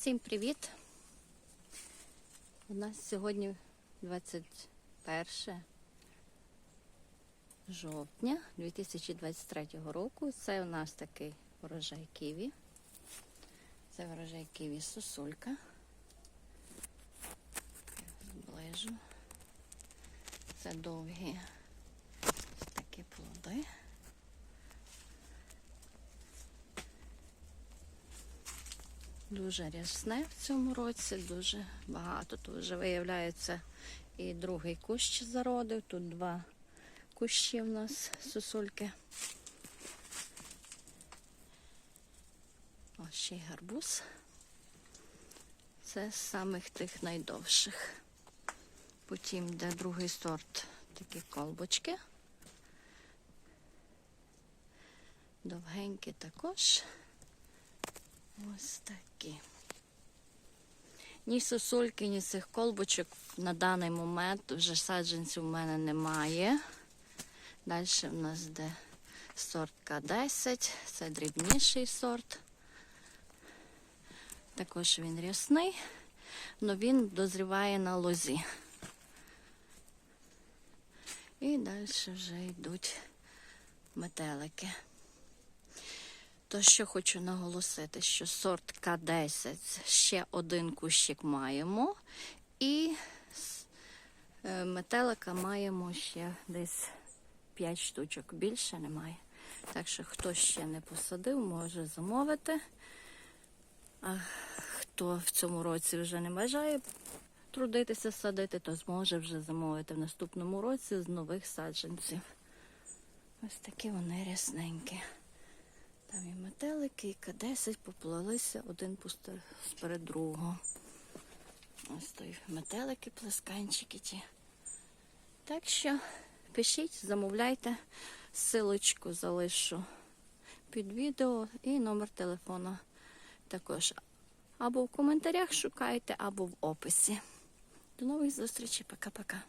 Всім привіт! У нас сьогодні 21 жовтня 2023 року. Це у нас такий урожай ківі. Це урожай ківі сосулька. Зближу. Це довгі такі плоди. Дуже рясне в цьому році, дуже багато. Тут вже виявляється і другий кущ зародив. Тут два кущі в нас сосульки. Ось ще й гарбуз. Це з самих тих найдовших. Потім йде другий сорт такі колбочки. Довгенькі також. Ось такі. Ні сосульки, ні цих колбочок на даний момент вже саджанців у мене немає. Далі в нас йде сорт К10, це дрібніший сорт. Також він рясний, але він дозріває на лозі. І далі вже йдуть метелики. То що хочу наголосити, що сорт К10 ще один кущик маємо, і е, метелика маємо ще десь 5 штучок. Більше немає. Так що, хто ще не посадив, може замовити. А хто в цьому році вже не бажає трудитися садити, то зможе вже замовити в наступному році з нових саджанців. Ось такі вони рясненькі. Там і метелики, і К10 поплалися один сперед другого. Ось той метелики, плесканчики ті. Так що пишіть, замовляйте, силочку залишу під відео і номер телефона також. Або в коментарях шукайте, або в описі. До нових зустрічей. Пока-пока.